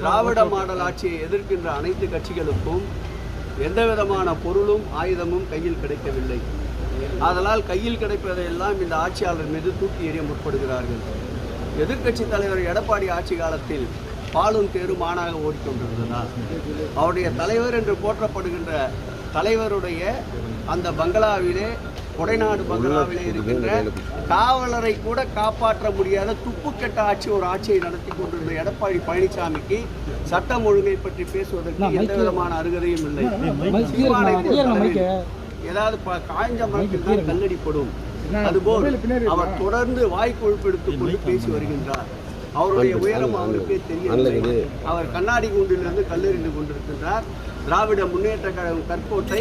திராவிட model ஆட்சியை எதிர்க்கின்ற அனைத்து கட்சிகளுக்கும் எந்த விதமான பொருளும் ஆயுதமும் கையில் கிடைக்கவில்லை. அதனால் கையில் கிடைப்பதையெல்லாம் இந்த ஆட்சியாளர் மீது தூக்கி எறிய முற்படுகிறார்கள். எதிர்க்கட்சி தலைவர் எடப்பாடி ஆட்சி காலத்தில் பாலும் தேரும் மானாக ஓடிக்கொண்டிருந்ததால் அவருடைய தலைவர் என்று போற்றப்படுகின்ற தலைவருடைய அந்த பங்களாவிலே கொடைநாடு பங்களாவிலே இருக்கின்ற காவலரை கூட காப்பாற்ற முடியாத துப்புக்கெட்ட ஆட்சி ஒரு ஆட்சியை நடத்தி கொண்டிருந்த எடப்பாடி பழனிசாமிக்கு சட்டம் ஒழுங்கை பற்றி பேசுவதற்கு எந்த விதமான அருகதையும் இல்லை. ஏதாவது காய்ஞ்ச மரத்தில் தான் கல்லடிப்படும். அதுபோல் அவர் தொடர்ந்து வாய் கொழுப்பெடுத்துக் கொண்டு பேசி வருகின்றார். அவருடைய உயரம் அவருக்கே தெரியவில்லை. அவர் கண்ணாடி கூண்டிலிருந்து கல்லெறிந்து கொண்டிருக்கின்றார். திராவிட முன்னேற்ற கழகம் கற்கோட்டை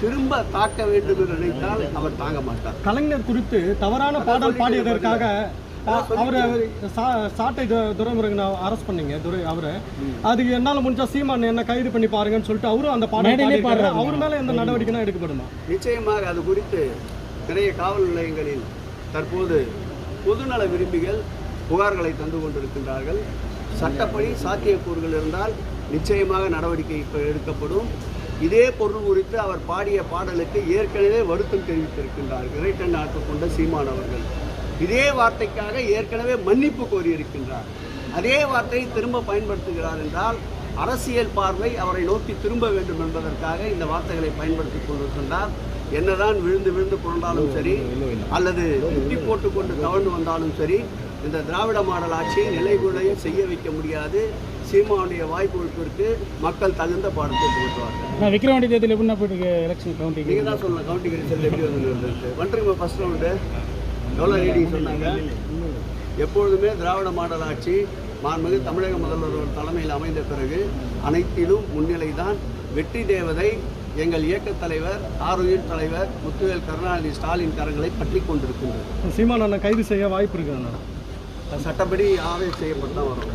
திரும்ப தாக்க வேண்டும் என்று நினைத்தால் அவர் தாங்க மாட்டார். கலைஞர் குறித்து தவறான பாடல் பாடியதற்காக அவரை சாட்டை துரைமுருகனை அரெஸ்ட் பண்ணீங்க துரை அவரை. அதுக்கு என்னால முடிஞ்சா சீமான் என்ன கைது பண்ணி பாருங்கன்னு சொல்லிட்டு அவரும் அந்த பாடல் பாடியிருக்காரு. அவர் மேல எந்த நடவடிக்கைனா எடுக்கப்படுமா? நிச்சயமாக அது குறித்து நிறைய காவல் நிலையங்களில் தற்போது பொதுநல விரும்பிகள் புகார்களை தந்து கொண்டிருக்கின்றார்கள். சட்டப்படி சாத்தியக்கூறுகள் இருந்தால் நிச்சயமாக நடவடிக்கை எடுக்கப்படும். இதே பொருள் குறித்து அவர் பாடிய பாடலுக்கு ஏற்கனவே வருத்தம் தெரிவித்திருக்கின்றார் இறைட்டன் நாட்டு கொண்ட சீமான் அவர்கள். இதே வார்த்தைக்காக ஏற்கனவே மன்னிப்பு கோரியிருக்கின்றார். அதே வார்த்தையை திரும்ப பயன்படுத்துகிறார் என்றால் அரசியல் பார்வை அவரை நோக்கி திரும்ப வேண்டும் என்பதற்காக இந்த வார்த்தைகளை பயன்படுத்தி கொண்டிருக்கின்றார். என்னதான் விழுந்து விழுந்து புரண்டாலும் சரி அல்லது முட்டி போட்டுக்கொண்டு தவழ்ந்து வந்தாலும் சரி இந்த திராவிட மாடல் ஆட்சியை நிலைகுலைய செய்ய வைக்க முடியாது. சீமானுடைய வாய்ப்புகளுக்கு மக்கள் தகுந்த பாடத்தை நான் விக்ரவாண்டி தேர்தல் எப்படின்னா போயிட்டு எலெக்ஷன் கவுண்டிங் நீங்கள் தான் சொல்லலாம் கவுண்டிங் ரிசல்ட் எப்படி வந்து வந்துருங்க ஃபர்ஸ்ட் ரவுண்டு எவ்வளோ ரீடிங் சொன்னாங்க. எப்பொழுதுமே திராவிட மாடல் ஆட்சி மாண்புமிகு தமிழக முதல்வர் தலைமையில் அமைந்த பிறகு அனைத்திலும் முன்னிலை தான் வெற்றி தேவதை எங்கள் இயக்கத் தலைவர் ஆரோக்கிய தலைவர் முத்துவேல் கருணாநிதி ஸ்டாலின் கரங்களை பற்றி கொண்டிருக்கின்றது. சீமான் கைது செய்ய வாய்ப்பு இருக்கு சட்டப்படி ஆவேஸ் செய்யப்பட்டு தான் வரும்.